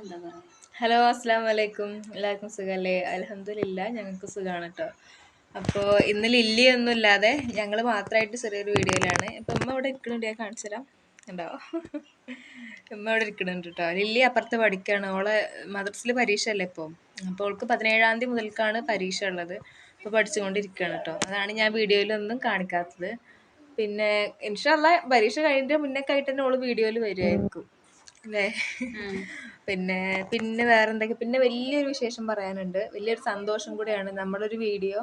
Hello അസ്സാം വലൈക്കും എല്ലാവർക്കും സുഖമല്ലേ അലഹമില്ല ഞങ്ങൾക്ക് സുഖമാണ് കേട്ടോ അപ്പോൾ ഇന്ന് ലില്ലി ഒന്നും ഇല്ലാതെ ഞങ്ങൾ മാത്രമായിട്ട് ചെറിയൊരു വീഡിയോയിലാണ്. ഇപ്പം ഉമ്മ ഇവിടെ ഇരിക്കണുണ്ട് ഞാൻ കാണിച്ചു തരാം. ഉണ്ടാവോ ഉമ്മ ഇവിടെ ഇരിക്കണുണ്ട് കേട്ടോ ലില്ലി അപ്പുറത്ത് പഠിക്കുകയാണ് ഓളെ മദ്രസിൽ പരീക്ഷ അല്ലേ ഇപ്പോൾ അപ്പോൾ അവൾക്ക് പതിനേഴാം തീയതി മുതൽക്കാണ് പരീക്ഷ ഉള്ളത്. അപ്പോൾ പഠിച്ചുകൊണ്ടിരിക്കുകയാണ് കേട്ടോ അതാണ് ഞാൻ വീഡിയോയിലൊന്നും കാണിക്കാത്തത്. പിന്നെ ഇൻഷല്ല പരീക്ഷ കഴിഞ്ഞിട്ട് മുന്നേ ആയിട്ട് തന്നെ ഓൾ വീഡിയോയിൽ വരുമായിരിക്കും അല്ലേ? പിന്നെ പിന്നെ വേറെന്തൊക്കെ? പിന്നെ വലിയൊരു വിശേഷം പറയാനുണ്ട്. വലിയൊരു സന്തോഷം കൂടെയാണ് നമ്മളൊരു വീഡിയോ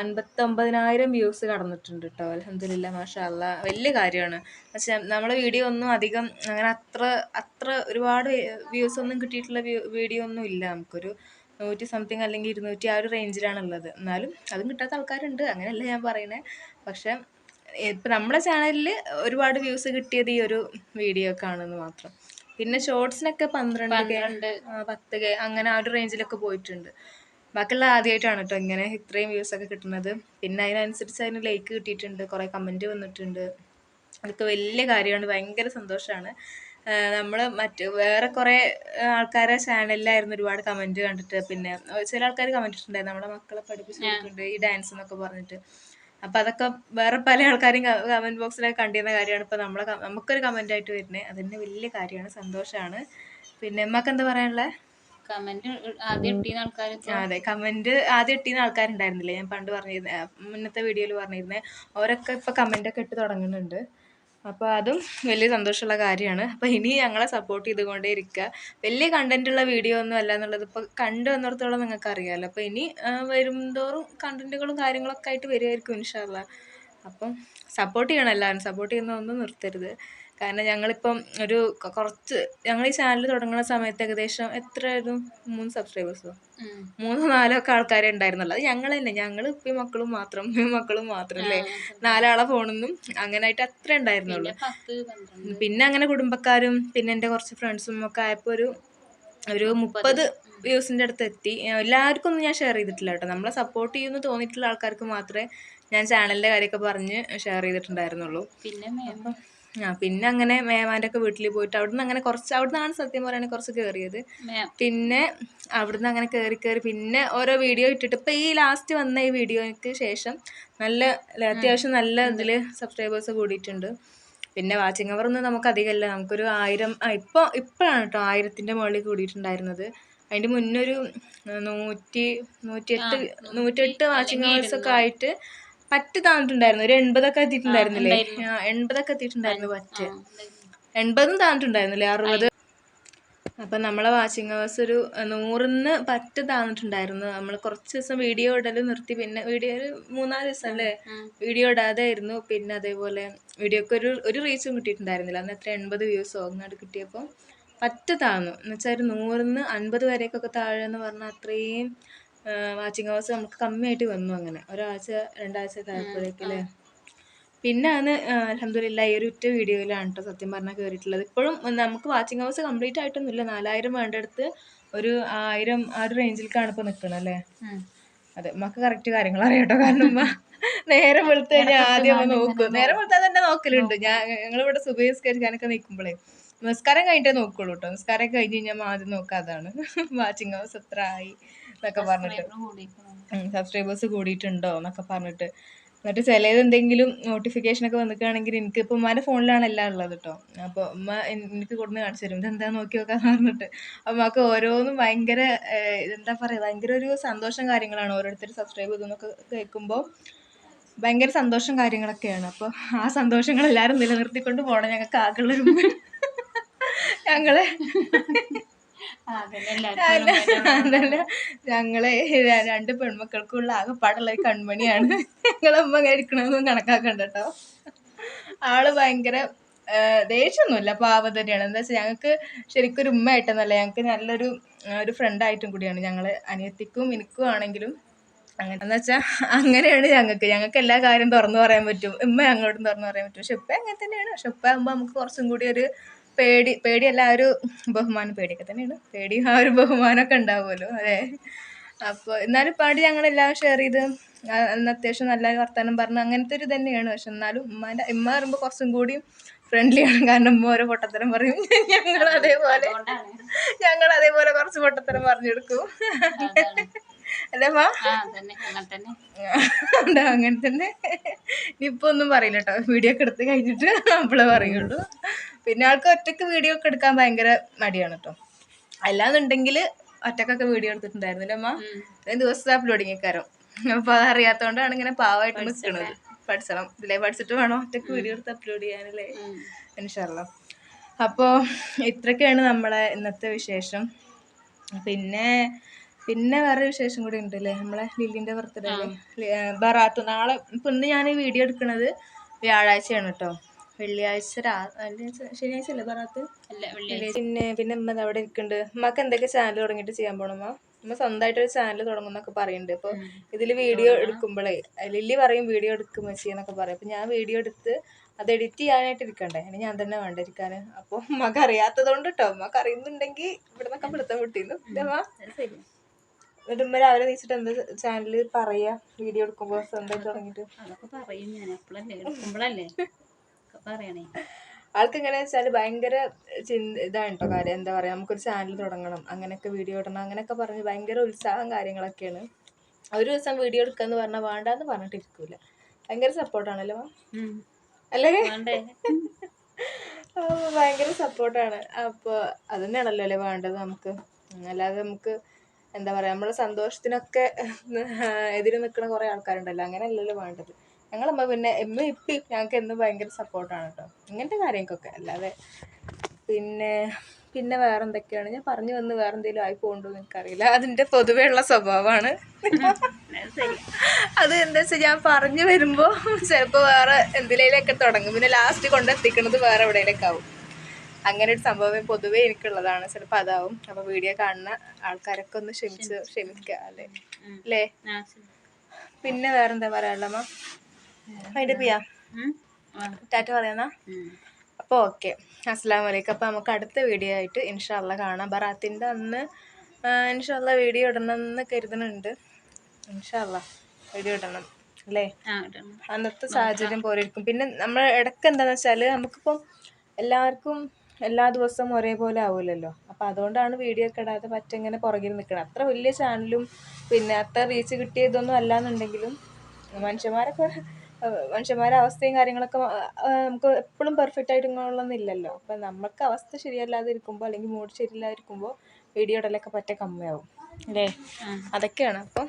അൻപത്തൊമ്പതിനായിരം വ്യൂസ് കടന്നിട്ടുണ്ട് കേട്ടോ അലഹമില്ല മാഷാല്ല വലിയ കാര്യമാണ്. പക്ഷെ നമ്മളെ വീഡിയോ ഒന്നും അധികം അങ്ങനെ അത്ര അത്ര ഒരുപാട് വ്യൂസ് ഒന്നും കിട്ടിയിട്ടുള്ള വീഡിയോ ഒന്നും ഇല്ല. നമുക്കൊരു നൂറ്റി സംതിങ് അല്ലെങ്കിൽ ഇരുന്നൂറ്റി ആ ഒരു റേഞ്ചിലാണ് ഉള്ളത് എന്നാലും അതും കിട്ടാത്ത ആൾക്കാരുണ്ട്. അങ്ങനെയല്ല ഞാൻ പറയുന്നത് പക്ഷെ ഇപ്പം നമ്മുടെ ചാനലിൽ ഒരുപാട് വ്യൂസ് കിട്ടിയത് ഈ ഒരു വീഡിയോ വീഡിയോക്കാണെന്ന് മാത്രം. പിന്നെ ഷോർട്സിനൊക്കെ പന്ത്രണ്ട് കെ. പത്ത് കെ അങ്ങനെ ആ ഒരു റേഞ്ചിലൊക്കെ പോയിട്ടുണ്ട്. ബാക്കിയുള്ള ആദ്യമായിട്ടാണ് കേട്ടോ ഇങ്ങനെ ഇത്രയും വ്യൂസ് ഒക്കെ കിട്ടുന്നത്. പിന്നെ അതിനനുസരിച്ച് അതിന് ലൈക്ക് കിട്ടിയിട്ടുണ്ട് കുറേ കമന്റ് വന്നിട്ടുണ്ട്. അതൊക്കെ വലിയ കാര്യമാണ് ഭയങ്കര സന്തോഷമാണ് നമ്മൾ മറ്റ് വേറെ കുറേ ആൾക്കാരെ ചാനലിലായിരുന്നു ഒരുപാട് കമന്റ് കണ്ടിട്ട്. പിന്നെ ചില ആൾക്കാർ കമന്റ് ഇട്ടിട്ടുണ്ടായിരുന്നു. നമ്മുടെ മക്കളെ പഠിപ്പിച്ചിട്ടുണ്ട് കൊടുക്കുന്നുണ്ട് ഈ ഡാൻസ് എന്നൊക്കെ പറഞ്ഞിട്ട്. അപ്പം അതൊക്കെ വേറെ പല ആൾക്കാരും കമന്റ് ബോക്സിലൊക്കെ കണ്ടിരുന്ന കാര്യമാണ്. ഇപ്പൊ നമ്മളെ നമുക്കൊരു കമന്റ് ആയിട്ട് വരുന്നത് അതന്നെ വലിയ കാര്യമാണ്. സന്തോഷമാണ് പിന്നെ നമ്മക്ക് എന്താ പറയാനുള്ളത് കമന്റ് ആദ്യം ഇട്ടീന്ന ആൾക്കാർ അതെ കമന്റ് ആദ്യം ഇട്ടിരുന്ന ആൾക്കാരുണ്ടായിരുന്നില്ലേ? ഞാൻ പണ്ട് പറഞ്ഞിരുന്ന മുന്നത്തെ വീഡിയോയിൽ പറഞ്ഞിരുന്നേ. അവരൊക്കെ ഇപ്പൊ കമന്റ് ഒക്കെ ഇട്ട് തുടങ്ങുന്നുണ്ട്. അപ്പോൾ അതും വലിയ സന്തോഷമുള്ള കാര്യമാണ്. അപ്പോൾ ഇനി ഞങ്ങളെ സപ്പോർട്ട് ചെയ്തുകൊണ്ടേ ഇരിക്കുക വലിയ കണ്ടന്റ് ഉള്ള വീഡിയോ ഒന്നും അല്ല എന്നുള്ളത് ഇപ്പോൾ കണ്ടു വന്നിടത്തോളം നിങ്ങൾക്ക് അറിയാമല്ലോ അപ്പോൾ ഇനി വരും തോറും കണ്ടന്റുകളും കാര്യങ്ങളൊക്കെ ആയിട്ട് വരുമായിരിക്കും ഇൻഷാല്ല അപ്പം സപ്പോർട്ട് ചെയ്യണം എല്ലാവരും. സപ്പോർട്ട് ചെയ്യുന്ന ഒന്നും നിർത്തരുത്. കാരണം ഞങ്ങളിപ്പം ഒരു കുറച്ച് ഞങ്ങൾ ഈ ചാനൽ തുടങ്ങുന്ന സമയത്ത് ഏകദേശം എത്രയായിരുന്നു മൂന്ന് സബ്സ്ക്രൈബേഴ്സോ മൂന്നോ നാലോ ഒക്കെ ആൾക്കാരെ ഉണ്ടായിരുന്നുള്ളൂ. അത് ഞങ്ങൾ തന്നെ ഞങ്ങൾ ഇപ്പം മക്കളും മാത്രം. മക്കളും മാത്രം അല്ലേ നാലാളെ ഫോണൊന്നും അങ്ങനെ ആയിട്ട് അത്ര ഉണ്ടായിരുന്നുള്ളൂ. പിന്നെ അങ്ങനെ കുടുംബക്കാരും പിന്നെ എന്റെ കുറച്ച് ഫ്രണ്ട്സും ഒക്കെ ആയപ്പോൾ ഒരു ഒരു മുപ്പത് വ്യൂസിന്റെ അടുത്ത് എത്തി എല്ലാവർക്കും ഒന്നും ഞാൻ ഷെയർ ചെയ്തിട്ടില്ല കേട്ടോ. നമ്മളെ സപ്പോർട്ട് ചെയ്യുമെന്ന് തോന്നിയിട്ടുള്ള ആൾക്കാർക്ക് മാത്രമേ ഞാൻ ചാനലിന്റെ കാര്യമൊക്കെ പറഞ്ഞ് ഷെയർ ചെയ്തിട്ടുണ്ടായിരുന്നുള്ളൂ. പിന്നെ ആ പിന്നെ അങ്ങനെ മേമാന്റെ ഒക്കെ വീട്ടിൽ പോയിട്ട് അവിടുന്ന് അങ്ങനെ കുറച്ച് അവിടുന്നാണ് സത്യം പറയുകയാണെങ്കിൽ കുറച്ച് കയറിയത് പിന്നെ അവിടുന്ന് അങ്ങനെ കയറി കയറി പിന്നെ ഓരോ വീഡിയോ ഇട്ടിട്ട് ഇപ്പം ഈ ലാസ്റ്റ് വന്ന ഈ വീഡിയോയ്ക്ക് ശേഷം നല്ല അത്യാവശ്യം നല്ല ഇതിൽ സബ്സ്ക്രൈബേഴ്സ് കൂടിയിട്ടുണ്ട്. പിന്നെ വാച്ചിങ് അവർ ഒന്നും നമുക്ക് അധികമല്ല. നമുക്കൊരു ആയിരം ഇപ്പൊ ഇപ്പോൾ ഇപ്പോഴാണ് കേട്ടോ ആയിരത്തിന്റെ മുകളിൽ കൂടിയിട്ടുണ്ടായിരുന്നത്. അതിന്റെ മുന്നൊരു നൂറ്റി നൂറ്റിയെട്ട് നൂറ്റിയെട്ട് വാച്ചിങ് അവേഴ്സ് ഒക്കെ ആയിട്ട് പറ്റ് താന്നിട്ടുണ്ടായിരുന്നു. ഒരു എൺപതൊക്കെ എത്തിയിട്ടുണ്ടായിരുന്നില്ലേ? എൺപതൊക്കെ എത്തിയിട്ടുണ്ടായിരുന്നു പറ്റ്. എൺപതും താന്നിട്ടുണ്ടായിരുന്നില്ലേ? അറുപത്. അപ്പം നമ്മളെ വാച്ചിങ് ഹവേഴ്സ് ഒരു നൂറിന്ന് പറ്റ് താന്നിട്ടുണ്ടായിരുന്നു. നമ്മൾ കുറച്ച് ദിവസം വീഡിയോ ഇടൽ നിർത്തി. പിന്നെ വീഡിയോ ഒരു മൂന്നാൽ ദിവസം അല്ലേ? വീഡിയോ ഇടാതെ ആയിരുന്നു പിന്നെ അതേപോലെ വീഡിയോക്ക് ഒരു ഒരു റീച്ചും കിട്ടിയിട്ടുണ്ടായിരുന്നില്ല. അന്ന് എത്ര എൺപത് വ്യൂസോ അങ്ങോട്ട് കിട്ടിയപ്പോൾ പറ്റ് താന്നു. എന്ന് വെച്ചാൽ ഒരു നൂറിന്ന് അൻപത് വരെയൊക്കെ താഴെ എന്ന് പറഞ്ഞാൽ അത്രയും വാച്ചിങ് അവേഴ്സ് നമുക്ക് കമ്മിയായിട്ട് വന്നു അങ്ങനെ. ഒരാഴ്ച രണ്ടാഴ്ച ഒക്കെ ആയപ്പോഴേക്കും അല്ലേ? പിന്നെ ആണ് അലഹമില്ല ഈ ഒരു ഒറ്റ വീഡിയോയിലാണ് കേട്ടോ സത്യം പറഞ്ഞാൽ കയറിയിട്ടുള്ളത് ഇപ്പോഴും നമുക്ക് വാച്ചിങ് അവേഴ്സ് കംപ്ലീറ്റ് ആയിട്ടൊന്നുമില്ല. നാലായിരം വേണ്ടടുത്ത് ഒരു ആയിരം ആ ഒരു റേഞ്ചിലേക്കാണ് ഇപ്പോൾ നിൽക്കണം അല്ലേ? അതെ നമുക്ക് കറക്റ്റ് കാര്യങ്ങൾ അറിയാട്ടോ. കാരണം ഉമ്മ നേരം വെളുത്ത് കഴിഞ്ഞാൽ ആദ്യം ഒന്ന് നോക്കും. നേരം വെളുത്താൽ തന്നെ നോക്കലുണ്ട്. ഞാൻ ഞങ്ങളിവിടെ സുബഹിസ്കരിക്കാനൊക്കെ നിൽക്കുമ്പോഴേ നിസ്കാരം കഴിഞ്ഞിട്ടേ നോക്കുള്ളൂ കേട്ടോ നിസ്കാരം കഴിഞ്ഞ് കഴിഞ്ഞാൽ ആദ്യം നോക്കാതാണ് വാച്ചിങ് ഹൗസ് എത്ര ആയി എന്നൊക്കെ പറഞ്ഞിട്ട്. സബ്സ്ക്രൈബേഴ്സ് കൂടിയിട്ടുണ്ടോ എന്നൊക്കെ പറഞ്ഞിട്ട്. എന്നിട്ട് ചിലത് എന്തെങ്കിലും നോട്ടിഫിക്കേഷൻ ഒക്കെ വന്നിക്കുകയാണെങ്കിൽ എനിക്ക് ഇപ്പം ഉമ്മാന്റെ ഫോണിലാണ് എല്ലാം ഉള്ളത് കേട്ടോ അപ്പോൾ ഉമ്മ എനിക്ക് കൊടുന്ന് കാണിച്ചു തരും. ഇതെന്താ നോക്കി നോക്കാൻ പറഞ്ഞിട്ട്. അപ്പൊ നമുക്ക് ഓരോന്നും ഭയങ്കര എന്താ പറയുക ഭയങ്കര ഒരു സന്തോഷം കാര്യങ്ങളാണ് ഓരോരുത്തർ സബ്സ്ക്രൈബ് ചെയ്തെന്നൊക്കെ കേൾക്കുമ്പോൾ ഭയങ്കര സന്തോഷം കാര്യങ്ങളൊക്കെയാണ്. അപ്പോൾ ആ സന്തോഷങ്ങൾ എല്ലാവരും നിലനിർത്തിക്കൊണ്ട് പോകണം ഞങ്ങൾക്ക് ആകെയുള്ളൊരു ഞങ്ങളെ അതല്ല ഞങ്ങളെ രണ്ട് പെൺമക്കൾക്കുള്ള ആകെപ്പാടുള്ള കൺമണിയാണ്. ഞങ്ങളമ്മ കഴിക്കണമെന്നും കണക്കാക്കണ്ട കേട്ടോ ആൾ ഭയങ്കര ദേഷ്യമൊന്നുമില്ല. പാവ തന്നെയാണ്. എന്താ വെച്ചാൽ ഞങ്ങൾക്ക് ശരിക്കും ഒരു ഉമ്മ ആയിട്ടെന്നല്ല ഞങ്ങൾക്ക് നല്ലൊരു ഒരു ഫ്രണ്ട് ആയിട്ടും കൂടിയാണ് ഞങ്ങൾ അനിയത്തിക്കും എനിക്കും ആണെങ്കിലും അങ്ങനെ. എന്ന് വെച്ചാൽ അങ്ങനെയാണ് ഞങ്ങൾക്ക് ഞങ്ങൾക്ക് എല്ലാ കാര്യം തുറന്നു പറയാൻ പറ്റും. ഉമ്മ ഞങ്ങളോടും തുറന്നു പറയാൻ പറ്റും. പക്ഷെ ഉപ്പ അങ്ങനെ തന്നെയാണ്. പക്ഷെ ഉപ്പ ആകുമ്പോൾ നമുക്ക് കുറച്ചും കൂടി ഒരു പേടി പേടിയല്ല ആ ഒരു ബഹുമാനം പേടിയൊക്കെ തന്നെയാണ്. പേടി ആ ഒരു ബഹുമാനമൊക്കെ ഉണ്ടാവുമല്ലോ അതെ അപ്പോൾ എന്നാലും പാടി ഞങ്ങളെല്ലാം ഷെയർ ചെയ്ത് അന്ന് അത്യാവശ്യം നല്ല വർത്തമാനം പറഞ്ഞു അങ്ങനത്തെ ഒരു തന്നെയാണ്. പക്ഷെ എന്നാലും ഉമ്മാന്റെ ഉമ്മ പറയുമ്പോൾ കുറച്ചും കൂടി ഫ്രണ്ട്ലിയാണ് കാരണം ഉമ്മ ഓരോ പൊട്ടത്തരം പറയും. ഞങ്ങൾ അതേപോലെ ഞങ്ങൾ കുറച്ച് പൊട്ടത്തരം പറഞ്ഞെടുക്കും അല്ലേ മാ അങ്ങനെ തന്നെ. ഇപ്പൊ ഇനിയിപ്പോ ഒന്നും പറയില്ല കേട്ടോ വീഡിയോ ഒക്കെ എടുത്ത് കഴിഞ്ഞിട്ട് അപ്പോഴേ പറയുള്ളൂ. പിന്നെ ആൾക്ക് ഒറ്റയ്ക്ക് വീഡിയോ ഒക്കെ എടുക്കാൻ ഭയങ്കര മടിയാണ് കേട്ടോ അല്ലാന്നുണ്ടെങ്കിൽ ഒറ്റക്കൊക്കെ വീഡിയോ എടുത്തിട്ടുണ്ടായിരുന്നില്ല അമ്മ. ദിവസം അപ്ലോഡിങ് കാരം അപ്പൊ അതറിയാത്തോണ്ടാണ് ഇങ്ങനെ പാവമായിട്ട് നിൽക്കുന്നത് പഠിച്ചണം. ഇല്ലേ പഠിച്ചിട്ട് വേണം ഒറ്റയ്ക്ക് വീഡിയോ എടുത്ത് അപ്ലോഡ് ചെയ്യാനല്ലേ മനുഷ്യല്ലോ അപ്പോ അപ്പോൾ ഇത്രയൊക്കെയാണ് നമ്മളെ ഇന്നത്തെ വിശേഷം. പിന്നെ പിന്നെ വേറെ വിശേഷം കൂടി ഉണ്ട് അല്ലേ നമ്മളെ ലില്ലിന്റെ ബർത്ത്ഡേ ബറാത്ത്. നാളെ ഇപ്പൊ ഇന്ന് ഞാൻ വീഡിയോ എടുക്കുന്നത് വ്യാഴാഴ്ചയാണ് കേട്ടോ വെള്ളിയാഴ്ച രാ ശനിയാഴ്ച അല്ലേ ബറാത്ത്? അല്ല പിന്നെ പിന്നെ ഉമ്മ അവിടെ ഇരിക്കുന്നുണ്ട് ഉമ്മക്ക് എന്തൊക്കെ ചാനൽ തുടങ്ങിയിട്ട് ചെയ്യാൻ പോണമ്മ നമ്മൾ സ്വന്തമായിട്ട് ഒരു ചാനൽ തുടങ്ങുന്നൊക്കെ പറയുന്നുണ്ട്. അപ്പോൾ ഇതിൽ വീഡിയോ എടുക്കുമ്പോഴേ ലില്ലി പറയും വീഡിയോ എടുക്കും എന്നൊക്കെ പറയും. അപ്പൊ ഞാൻ വീഡിയോ എടുത്ത് അത് എഡിറ്റ് ചെയ്യാനായിട്ട് ഇരിക്കണ്ടേ? ഇനി ഞാൻ തന്നെ വേണ്ട ഇരിക്കാൻ അപ്പോൾ അറിയാത്തത് കൊണ്ട് കേട്ടോ ഉമ്മക്ക് അറിയുന്നുണ്ടെങ്കിൽ ഇവിടെ നിന്നൊക്കെ പിടുത്തം വിട്ടിരുന്നു ഇല്ലേ അമ്മ അത് ശരി എന്നിട്ട് അവരെ രാവിലെ നീച്ചിട്ട് എന്താ ചാനലിൽ പറയാ? വീഡിയോ എടുക്കുമ്പോ സ്വന്തം തുടങ്ങിട്ട് അതൊക്കെ പറയും ഞാൻ എപ്പോഴല്ലേ എടുക്കുമ്പോഴല്ലേ ഒക്കെ പറയണേ. ആൾക്ക് എങ്ങനെ വെച്ചാൽ ഭയങ്കര ചിന്ത ഇതാണ് കേട്ടോ കാര്യം. എന്താ പറയാ? നമുക്കൊരു ചാനൽ തുടങ്ങണം. അങ്ങനെയൊക്കെ വീഡിയോ ഇടണം. അങ്ങനെയൊക്കെ പറഞ്ഞ് ഭയങ്കര ഉത്സാഹം കാര്യങ്ങളൊക്കെയാണ്. ഒരു ദിവസം വീഡിയോ എടുക്കാന്ന് പറഞ്ഞാൽ വേണ്ടാന്ന് പറഞ്ഞിട്ട് ഇരിക്കൂല. ഭയങ്കര സപ്പോർട്ടാണല്ലോ. അല്ലേ? ഭയങ്കര സപ്പോർട്ടാണ് അപ്പോൾ അത് തന്നെയാണല്ലോ അല്ലേ വേണ്ടത് നമുക്ക്? അല്ലാതെ നമുക്ക് എന്താ പറയാ നമ്മളെ സന്തോഷത്തിനൊക്കെ എതിര് നിൽക്കുന്ന കുറേ ആൾക്കാരുണ്ടല്ലോ അങ്ങനെയല്ലല്ലോ വേണ്ടത്. ഞങ്ങളമ്മ പിന്നെ എമ്മ ഇപ്പം ഞങ്ങൾക്ക് എന്നും ഭയങ്കര സപ്പോർട്ടാണ് കേട്ടോ ഇങ്ങനത്തെ കാര്യങ്ങൾക്കൊക്കെ. അല്ലാതെ പിന്നെ പിന്നെ വേറെ എന്തൊക്കെയാണ് ഞാൻ പറഞ്ഞു വന്ന് വേറെ എന്തെങ്കിലും ആയി പോകുന്നുണ്ടോ എന്ന് എനിക്കറിയില്ല. അതിന്റെ പൊതുവേ ഉള്ള സ്വഭാവമാണ്. അത് എന്താ വെച്ചാൽ ഞാൻ പറഞ്ഞു വരുമ്പോൾ ചിലപ്പോൾ വേറെ എന്തിലേലൊക്കെ തുടങ്ങും. പിന്നെ ലാസ്റ്റ് കൊണ്ടെത്തിക്കണത് വേറെ എവിടെയിലേക്കാവും അങ്ങനെ ഒരു സംഭവം പൊതുവെ എനിക്കുള്ളതാണ്. ചിലപ്പോൾ അതാവും. അപ്പൊ വീഡിയോ കാണുന്ന ആൾക്കാരൊക്കെ ഒന്ന് ക്ഷമിച്ച് ക്ഷമിക്കുക അല്ലേ. അല്ലേ? പിന്നെ വേറെന്താ പറയാനുള്ളമ്മ അതിന്റെ പിയാ. ടാറ്റ പറയാന്നാ? അപ്പൊ അപ്പോൾ ഓക്കെ. അസ്സാം വലൈക്കും അപ്പോൾ നമുക്ക് അടുത്ത വീഡിയോ ആയിട്ട് ഇൻഷാല്ല കാണാം. ബറാത്തിന്റെ അന്ന് ഇൻഷാല്ല വീഡിയോ ഇടണം എന്ന് കരുതുന്നുണ്ട്. ഇൻഷാല്ല വീഡിയോ ഇടണം അല്ലേ? അന്നത്തെ സാഹചര്യം പോലെ ഇരിക്കും പിന്നെ നമ്മൾ ഇടയ്ക്ക് എന്താണെന്ന് വെച്ചാൽ നമുക്കിപ്പം എല്ലാവർക്കും എല്ലാ ദിവസവും ഒരേപോലെ ആവില്ലല്ലോ അപ്പം അതുകൊണ്ടാണ് വീഡിയോ ഒക്കെ ഇടാതെ പറ്റ ഇങ്ങനെ പുറകിൽ നിൽക്കണം അത്ര വലിയ ചാനലും പിന്നെ അത്ര റീച്ച് കിട്ടിയതൊന്നും അല്ലാന്നുണ്ടെങ്കിലും മനുഷ്യന്മാരൊക്കെ മനുഷ്യന്മാരുടെ മനുഷ്യന്മാരെ അവസ്ഥയും കാര്യങ്ങളൊക്കെ നമുക്ക് എപ്പോഴും പെർഫെക്റ്റ് ആയിട്ട് ഇങ്ങനെയുള്ളൊന്നില്ലല്ലോ. അപ്പം നമുക്ക് അവസ്ഥ ശരിയല്ലാതെ ഇരിക്കുമ്പോൾ അല്ലെങ്കിൽ മൂഡ് ശരിയില്ലാതിരിക്കുമ്പോൾ വീഡിയോ ഇടലൊക്കെ പറ്റ കമ്മിയാവും. അല്ലേ. അതൊക്കെയാണ്. അപ്പം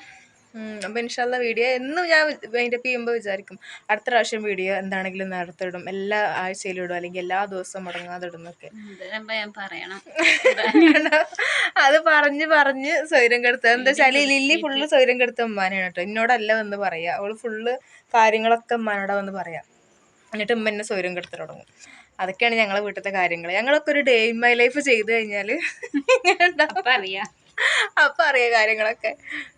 അപ്പം ഇൻഷാല്ല വീഡിയോ എന്നും ഞാൻ മൈൻഡപ്പ് ചെയ്യുമ്പോൾ വിചാരിക്കും അടുത്ത പ്രാവശ്യം വീഡിയോ എന്താണെങ്കിലും നടത്തിടും എല്ലാ ആഴ്ചയിലും ഇടും അല്ലെങ്കിൽ എല്ലാ ദിവസവും മുടങ്ങാതെ ഇടുന്നൊക്കെ അത് പറഞ്ഞ് പറഞ്ഞ് സ്വൈരം കെടുത്ത എന്താ വെച്ചാൽ ലില്ലി ഫുള്ള് സ്വൈരം കെടുത്ത ഉമ്മാനാണ് കേട്ടോ. എന്നോടല്ല വന്ന് പറയാ അവൾ ഫുള്ള് കാര്യങ്ങളൊക്കെ ഉമ്മാനോടാ വന്ന് പറയാം. എന്നിട്ട് ഉമ്മ എന്നെ സ്വൈരം കെടുത്ത് തുടങ്ങും. അതൊക്കെയാണ് ഞങ്ങളെ വീട്ടിലത്തെ കാര്യങ്ങൾ ഞങ്ങളൊക്കെ ഒരു ഡേ ഇൻ മൈ ലൈഫ് ചെയ്ത് കഴിഞ്ഞാൽ അറിയാം. അപ്പൊ അറിയ കാര്യങ്ങളൊക്കെ.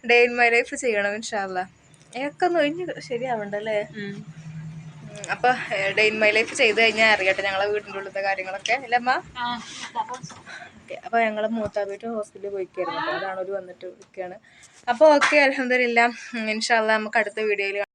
ഡേ ഇൻ മൈ ലൈഫ് ചെയ്യണം ഇൻഷാല്ല ഇതൊക്കെ ഒന്ന് ഒഴിഞ്ഞ് ശരിയാവണ്ടല്ലേ? അപ്പൊ ഡേ ഇൻ മൈ ലൈഫ് ചെയ്ത് കഴിഞ്ഞാൽ അറിയട്ടെ ഞങ്ങളെ വീടിന്റെ ഉള്ളിലത്തെ കാര്യങ്ങളൊക്കെ. അല്ലേ അമ്മ? ഓക്കെ അപ്പോൾ ഞങ്ങൾ മൂത്താബീട്ട് ഹോസ്പിറ്റലിൽ പോയിക്കായിരുന്നു. അതാണ് ഒരു വന്നിട്ട് ഒക്കെയാണ് അപ്പോൾ ഓക്കെ അലഹമില്ല ഇൻഷാല്ല നമുക്ക് അടുത്ത വീഡിയോയിൽ